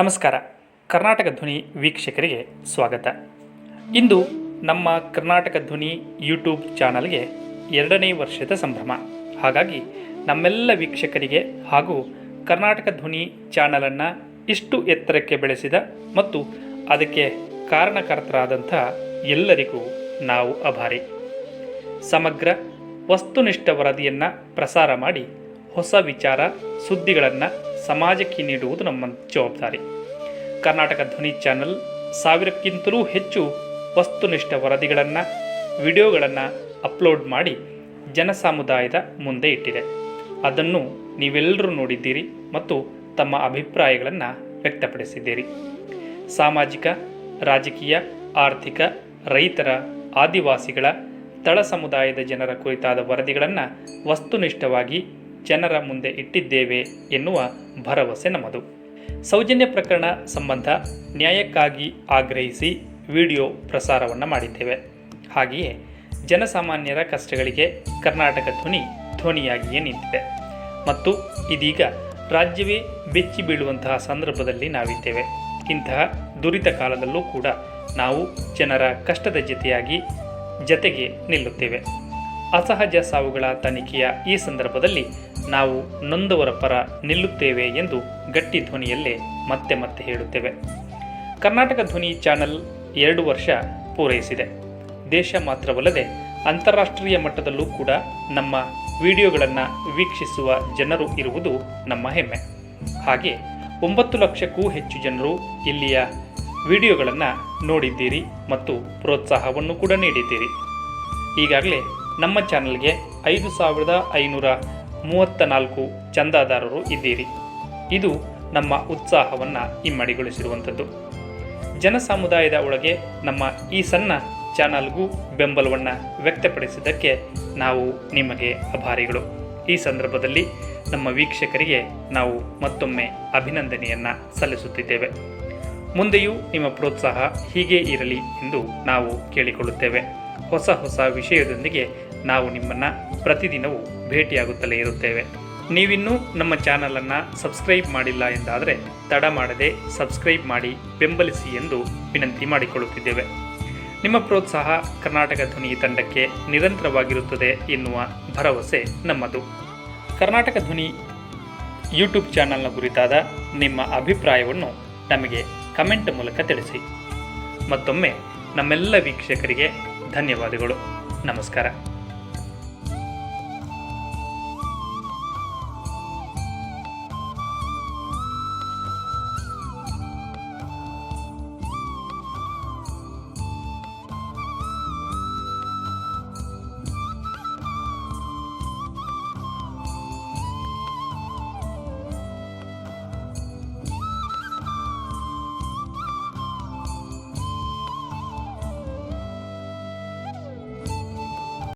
ನಮಸ್ಕಾರ. ಕರ್ನಾಟಕ ಧ್ವನಿ ವೀಕ್ಷಕರಿಗೆ ಸ್ವಾಗತ. ಇಂದು ನಮ್ಮ ಕರ್ನಾಟಕ ಧ್ವನಿ ಯೂಟ್ಯೂಬ್ ಚಾನಲ್ಗೆ ಎರಡನೇ ವರ್ಷದ ಸಂಭ್ರಮ. ಹಾಗಾಗಿ ನಮ್ಮೆಲ್ಲ ವೀಕ್ಷಕರಿಗೆ ಹಾಗೂ ಕರ್ನಾಟಕ ಧ್ವನಿ ಚಾನಲನ್ನು ಇಷ್ಟು ಎತ್ತರಕ್ಕೆ ಬೆಳೆಸಿದ ಮತ್ತು ಅದಕ್ಕೆ ಕಾರಣಕರ್ತರಾದಂಥ ಎಲ್ಲರಿಗೂ ನಾವು ಅಭಾರಿ. ಸಮಗ್ರ, ವಸ್ತುನಿಷ್ಠ ವರದಿಯನ್ನು ಪ್ರಸಾರ ಮಾಡಿ ಹೊಸ ವಿಚಾರ, ಸುದ್ದಿಗಳನ್ನು ಸಮಾಜಕ್ಕೆ ನೀಡುವುದು ನಮ್ಮ ಜವಾಬ್ದಾರಿ. ಕರ್ನಾಟಕ ಧ್ವನಿ ಚಾನಲ್ ಸಾವಿರಕ್ಕಿಂತಲೂ ಹೆಚ್ಚು ವಸ್ತುನಿಷ್ಠ ವರದಿಗಳನ್ನು, ವಿಡಿಯೋಗಳನ್ನು ಅಪ್ಲೋಡ್ ಮಾಡಿ ಜನಸಮುದಾಯದ ಮುಂದೆ ಇಟ್ಟಿದೆ. ಅದನ್ನು ನೀವೆಲ್ಲರೂ ನೋಡಿದ್ದೀರಿ ಮತ್ತು ತಮ್ಮ ಅಭಿಪ್ರಾಯಗಳನ್ನು ವ್ಯಕ್ತಪಡಿಸಿದ್ದೀರಿ. ಸಾಮಾಜಿಕ, ರಾಜಕೀಯ, ಆರ್ಥಿಕ, ರೈತರ, ಆದಿವಾಸಿಗಳ, ತಳ ಸಮುದಾಯದ ಜನರ ಕುರಿತಾದ ವರದಿಗಳನ್ನು ವಸ್ತುನಿಷ್ಠವಾಗಿ ಜನರ ಮುಂದೆ ಇಟ್ಟಿದ್ದೇವೆ ಎನ್ನುವ ಭರವಸೆ ನಮ್ಮದು ಸೌಜನ್ಯ ಪ್ರಕರಣ ಸಂಬಂಧ ನ್ಯಾಯಕ್ಕಾಗಿ ಆಗ್ರಹಿಸಿ ವಿಡಿಯೋ ಪ್ರಸಾರವನ್ನು ಮಾಡಿದ್ದೇವೆ. ಹಾಗೆಯೇ ಜನಸಾಮಾನ್ಯರ ಕಷ್ಟಗಳಿಗೆ ಕರ್ನಾಟಕ ಧ್ವನಿ ಧ್ವನಿಯಾಗಿಯೇ ನಿಂತಿದೆ. ಮತ್ತು ಇದೀಗ ರಾಜ್ಯವೇ ಬೆಚ್ಚಿ ಬೀಳುವಂತಹ ಸಂದರ್ಭದಲ್ಲಿ ನಾವಿದ್ದೇವೆ. ಇಂತಹ ದುರಿತ ಕಾಲದಲ್ಲೂ ಕೂಡ ನಾವು ಜನರ ಕಷ್ಟದ ಜೊತೆಯಾಗಿ ಜತೆಗೆ ನಿಲ್ಲುತ್ತೇವೆ. ಅಸಹಜ ಸಾವುಗಳ ತನಿಖೆಯ ಈ ಸಂದರ್ಭದಲ್ಲಿ ನಾವು ನೊಂದವರ ಪರ ನಿಲ್ಲುತ್ತೇವೆ ಎಂದು ಗಟ್ಟಿ ಧ್ವನಿಯಲ್ಲೇ ಮತ್ತೆ ಮತ್ತೆ ಹೇಳುತ್ತೇವೆ. ಕರ್ನಾಟಕ ಧ್ವನಿ ಚಾನೆಲ್ ಎರಡು ವರ್ಷ ಪೂರೈಸಿದೆ. ದೇಶ ಮಾತ್ರವಲ್ಲದೆ ಅಂತಾರಾಷ್ಟ್ರೀಯ ಮಟ್ಟದಲ್ಲೂ ಕೂಡ ನಮ್ಮ ವಿಡಿಯೋಗಳನ್ನು ವೀಕ್ಷಿಸುವ ಜನರು ಇರುವುದು ನಮ್ಮ ಹೆಮ್ಮೆ. ಹಾಗೆ ಒಂಬತ್ತು ಲಕ್ಷಕ್ಕೂ ಹೆಚ್ಚು ಜನರು ಇಲ್ಲಿಯ ವಿಡಿಯೋಗಳನ್ನು ನೋಡಿದ್ದೀರಿ ಮತ್ತು ಪ್ರೋತ್ಸಾಹವನ್ನು ಕೂಡ ನೀಡಿದ್ದೀರಿ. ಈಗಾಗಲೇ ನಮ್ಮ ಚಾನಲ್ಗೆ ಐದು ಸಾವಿರದ ಐನೂರ ಮೂವತ್ತ ನಾಲ್ಕು ಚಂದಾದಾರರು ಇದ್ದೀರಿ. ಇದು ನಮ್ಮ ಉತ್ಸಾಹವನ್ನು ಇಮ್ಮಡಿಗೊಳಿಸಿರುವಂಥದ್ದು ಜನಸಮುದಾಯದ ಒಳಗೆ ನಮ್ಮ ಈ ಸಣ್ಣ ಚಾನಲ್ಗೂ ಬೆಂಬಲವನ್ನು ವ್ಯಕ್ತಪಡಿಸಿದ್ದಕ್ಕೆ ನಾವು ನಿಮಗೆ ಅಭಾರಿಗಳು. ಈ ಸಂದರ್ಭದಲ್ಲಿ ನಮ್ಮ ವೀಕ್ಷಕರಿಗೆ ನಾವು ಮತ್ತೊಮ್ಮೆ ಅಭಿನಂದನೆಯನ್ನು ಸಲ್ಲಿಸುತ್ತಿದ್ದೇವೆ. ಮುಂದೆಯೂ ನಿಮ್ಮ ಪ್ರೋತ್ಸಾಹ ಹೀಗೆ ಇರಲಿ ಎಂದು ನಾವು ಕೇಳಿಕೊಳ್ಳುತ್ತೇವೆ. ಹೊಸ ಹೊಸ ವಿಷಯದೊಂದಿಗೆ ನಾವು ನಿಮ್ಮನ್ನು ಪ್ರತಿದಿನವೂ ಭೇಟಿಯಾಗುತ್ತಲೇ ಇರುತ್ತೇವೆ. ನೀವಿನ್ನೂ ನಮ್ಮ ಚಾನಲನ್ನು ಸಬ್ಸ್ಕ್ರೈಬ್ ಮಾಡಿಲ್ಲ ಎಂದಾದರೆ ತಡ ಮಾಡದೆ ಸಬ್ಸ್ಕ್ರೈಬ್ ಮಾಡಿ ಬೆಂಬಲಿಸಿ ಎಂದು ವಿನಂತಿ ಮಾಡಿಕೊಳ್ಳುತ್ತಿದ್ದೇವೆ. ನಿಮ್ಮ ಪ್ರೋತ್ಸಾಹ ಕರ್ನಾಟಕ ಧ್ವನಿ ತಂಡಕ್ಕೆ ನಿರಂತರವಾಗಿರುತ್ತದೆ ಎನ್ನುವ ಭರವಸೆ ನಮ್ಮದು. ಕರ್ನಾಟಕ ಧ್ವನಿ ಯೂಟ್ಯೂಬ್ ಚಾನಲ್ನ ಕುರಿತಾದ ನಿಮ್ಮ ಅಭಿಪ್ರಾಯವನ್ನು ನಮಗೆ ಕಮೆಂಟ್ ಮೂಲಕ ತಿಳಿಸಿ. ಮತ್ತೊಮ್ಮೆ ನಮ್ಮೆಲ್ಲ ವೀಕ್ಷಕರಿಗೆ ಧನ್ಯವಾದಗಳು. ನಮಸ್ಕಾರ.